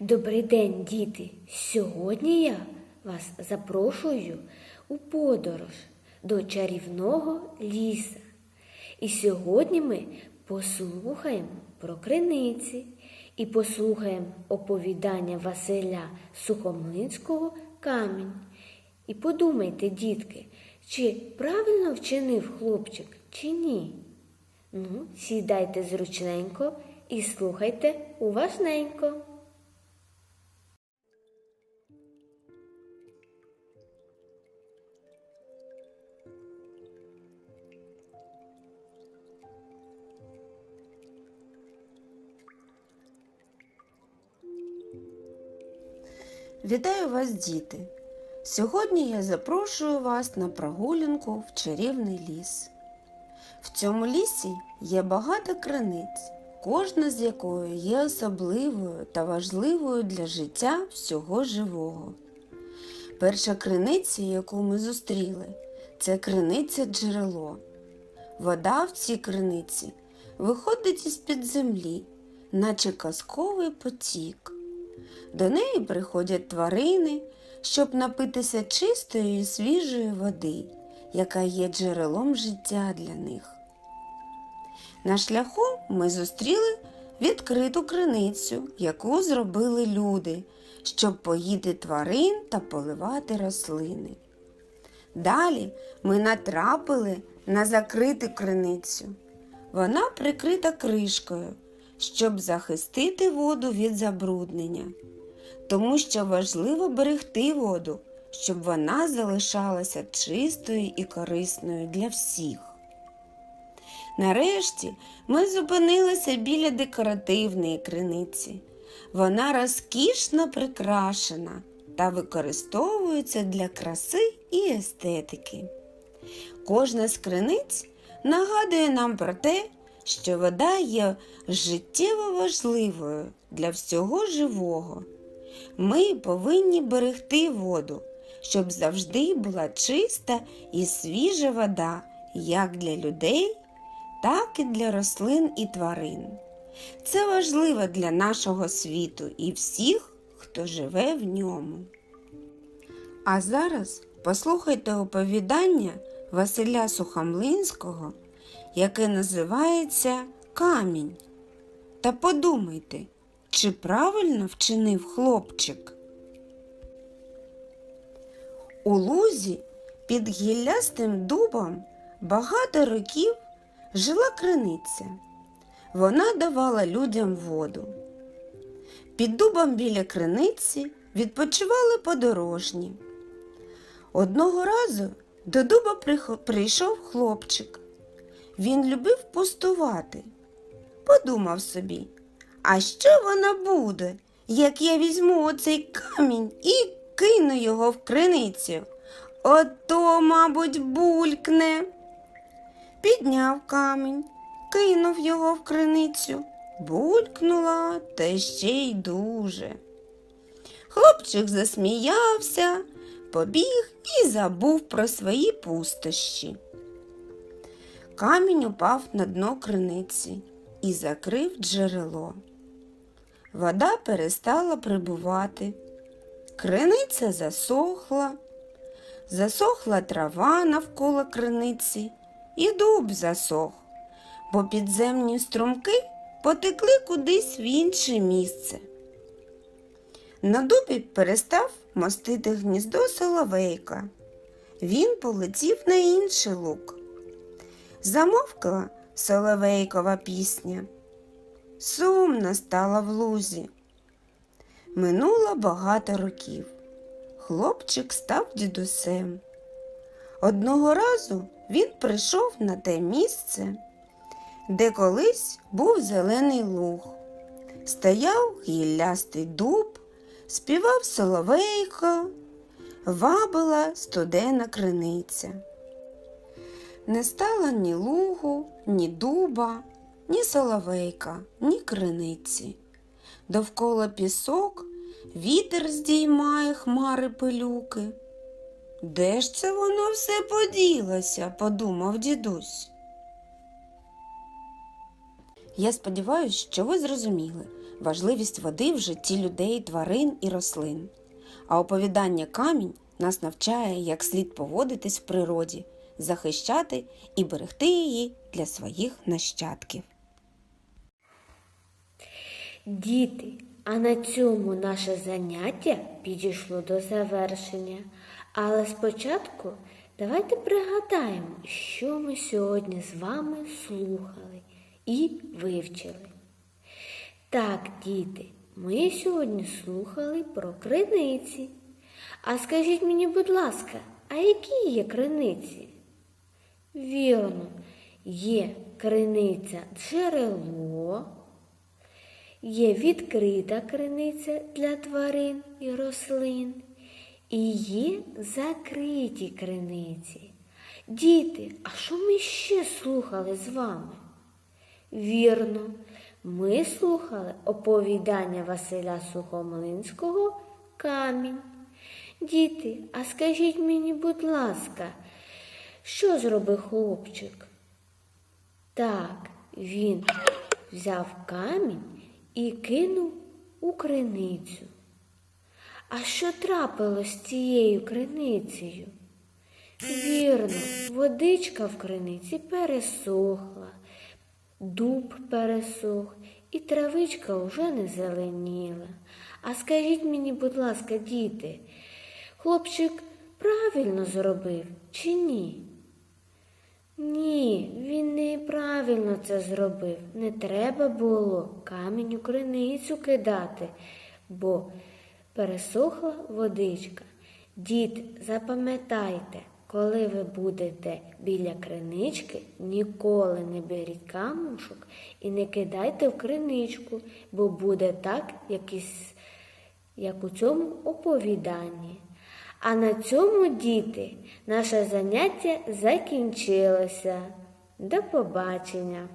Добрий день, діти! Сьогодні я вас запрошую у подорож до чарівного ліса. І сьогодні ми послухаємо про криниці і послухаємо оповідання Василя Сухомлинського Камінь. І подумайте, дітки, чи правильно вчинив хлопчик, чи ні? Ну, сідайте зручненько і слухайте уважненько. Вітаю вас, діти! Сьогодні я запрошую вас на прогулянку в чарівний ліс. В цьому лісі є багато криниць, кожна з якої є особливою та важливою для життя всього живого. Перша криниця, яку ми зустріли, це криниця джерело. Вода в цій криниці виходить із-під землі, наче казковий потік. До неї приходять тварини, щоб напитися чистої і свіжої води, яка є джерелом життя для них. На шляху ми зустріли відкриту криницю, яку зробили люди, щоб поїти тварин та поливати рослини. Далі ми натрапили на закриту криницю. Вона прикрита кришкою, щоб захистити воду від забруднення тому що важливо берегти воду, щоб вона залишалася чистою і корисною для всіх. Нарешті ми зупинилися біля декоративної криниці. Вона розкішно прикрашена та використовується для краси і естетики. Кожна з криниць нагадує нам про те, що вода є життєво важливою для всього живого. Ми повинні берегти воду, щоб завжди була чиста і свіжа вода як для людей, так і для рослин і тварин. Це важливо для нашого світу і всіх, хто живе в ньому. А зараз послухайте оповідання Василя Сухомлинського, яке називається Камінь. Та подумайте, чи правильно вчинив хлопчик? У лузі під гіллястим дубом багато років жила криниця. Вона давала людям воду. Під дубом біля криниці відпочивали подорожні. Одного разу до дуба прийшов хлопчик. Він любив пустувати. Подумав собі, а що вона буде, як я візьму оцей камінь і кину його в криницю? Ото, мабуть, булькне. Підняв камінь, кинув його в криницю, булькнула та ще й дуже. Хлопчик засміявся, побіг і забув про свої пустощі. Камінь упав на дно криниці і закрив джерело. Вода перестала прибувати. Криниця засохла, засохла трава навколо криниці, і дуб засох, бо підземні струмки потекли кудись в інше місце. На дубі перестав мостити гніздо соловейка. Він полетів на інший лук. Замовкла соловейкова пісня. Сумно стало в лузі. Минуло багато років. Хлопчик став дідусем. Одного разу він прийшов на те місце, де колись був зелений луг. Стояв гіллястий дуб, співав соловейко, вабила студена криниця. Не стало ні лугу, ні дуба, ні соловейка, ні криниці. Довкола пісок вітер здіймає хмари пилюки. Де ж це воно все поділося? подумав дідусь. Я сподіваюся, що ви зрозуміли. важливість води в житті людей, тварин і рослин. А оповідання камінь нас навчає, як слід поводитись в природі, захищати і берегти її для своїх нащадків. Діти, а на цьому наше заняття підійшло до завершення. Але спочатку давайте пригадаємо, що ми сьогодні з вами слухали і вивчили. Так, діти, ми сьогодні слухали про криниці. А скажіть мені, будь ласка, а які є криниці? Вірно, є криниця джерело, є відкрита криниця для тварин і рослин, і є закриті криниці. Діти, а що ми ще слухали з вами? Вірно, ми слухали оповідання Василя Сухомлинського Камінь. Діти, а скажіть мені, будь ласка, що зробив хлопчик? Так, він взяв камінь і кинув у криницю. А що трапилось з цією криницею? Вірно, водичка в криниці пересохла, дуб пересох, і травичка вже не зеленіла. А скажіть мені, будь ласка, діти, хлопчик правильно зробив чи ні? Ні, він неправильно це зробив. Не треба було камінь у криницю кидати, бо пересохла водичка. Діти, запам'ятайте, коли ви будете біля кринички, ніколи не беріть камушок і не кидайте в криничку, бо буде так, як, із, як у цьому оповіданні. А на цьому, діти, наше заняття закінчилося. До побачення!